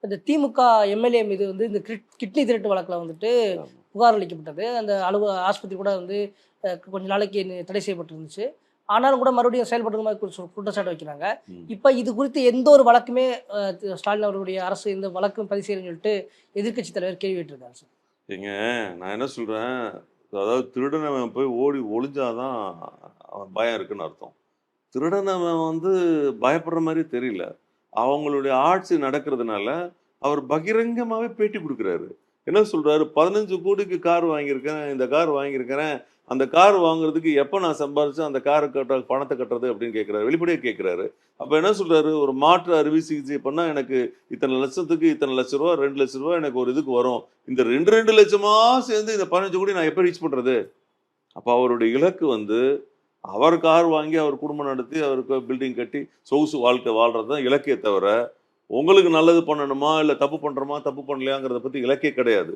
இந்த திமுக எம்எல்ஏ மீது வந்து இந்த கிட்- கிட்னி திருட்டு வழக்கில் வந்துட்டு புகார் அளிக்கப்பட்டது. அந்த அலுவ ஆஸ்பத்திரி கூட வந்து கொஞ்ச நாளைக்கு தடை செய்யப்பட்டிருந்துச்சு. ஆனாலும் கூட மறுபடியும் செயல்படுற மாதிரி குற்றச்சாட்டு வைக்கிறாங்க. இப்போ இது குறித்து எந்த ஒரு வழக்குமே ஸ்டாலின் அவர்களுடைய அரசு இந்த வழக்கும் பதிவு செய்யணும்னு சொல்லிட்டு எதிர்க்கட்சி தலைவர் கேள்வி கேட்டிருக்காரு சார். ஏங்க நான் என்ன சொல்றேன்? அதாவது திருடனவன் போய் ஓடி ஒளிஞ்சாதான் அவன் பயம் இருக்குன்னு அர்த்தம். திருடனவன் வந்து பயப்படுற மாதிரி தெரியல. அவங்களுடைய ஆட்சி நடக்கிறதுனால அவர் பகிரங்கமாகவே பேட்டி கொடுக்குறாரு. என்ன சொல்கிறாரு பதினஞ்சு கோடிக்கு கார் வாங்கியிருக்கேன் இந்த கார் வாங்கியிருக்கிறேன் அந்த கார் வாங்குறதுக்கு எப்போ நான் சம்பாரிச்சு அந்த காரை கட்ட பணத்தை கட்டுறது அப்படின்னு கேட்குறாரு வெளிப்படையாக கேட்குறாரு அப்போ என்ன சொல்கிறாரு ஒரு மாற்று அறுவை சிகிச்சை பண்ணால் எனக்கு இத்தனை லட்சத்துக்கு இத்தனை லட்ச ரூபா ரெண்டு லட்ச ரூபா எனக்கு ஒரு இதுக்கு வரும். இந்த ரெண்டு ரெண்டு லட்சமாக சேர்ந்து இந்த பதினஞ்சு கோடி நான் எப்போ ரீச் பண்ணுறது அப்போ அவருடைய இலக்கு வந்து அவர் கார் வாங்கி அவர் குடும்பம் நடத்தி அவருக்கு பில்டிங் கட்டி சொகுசு வாழ்க்கை வாழ்றது தான் இலக்கிய தவிர உங்களுக்கு நல்லது பண்ணணுமா இல்லை தப்பு பண்றோமா தப்பு பண்ணலையாங்கிறத பத்தி இலக்கே கிடையாது.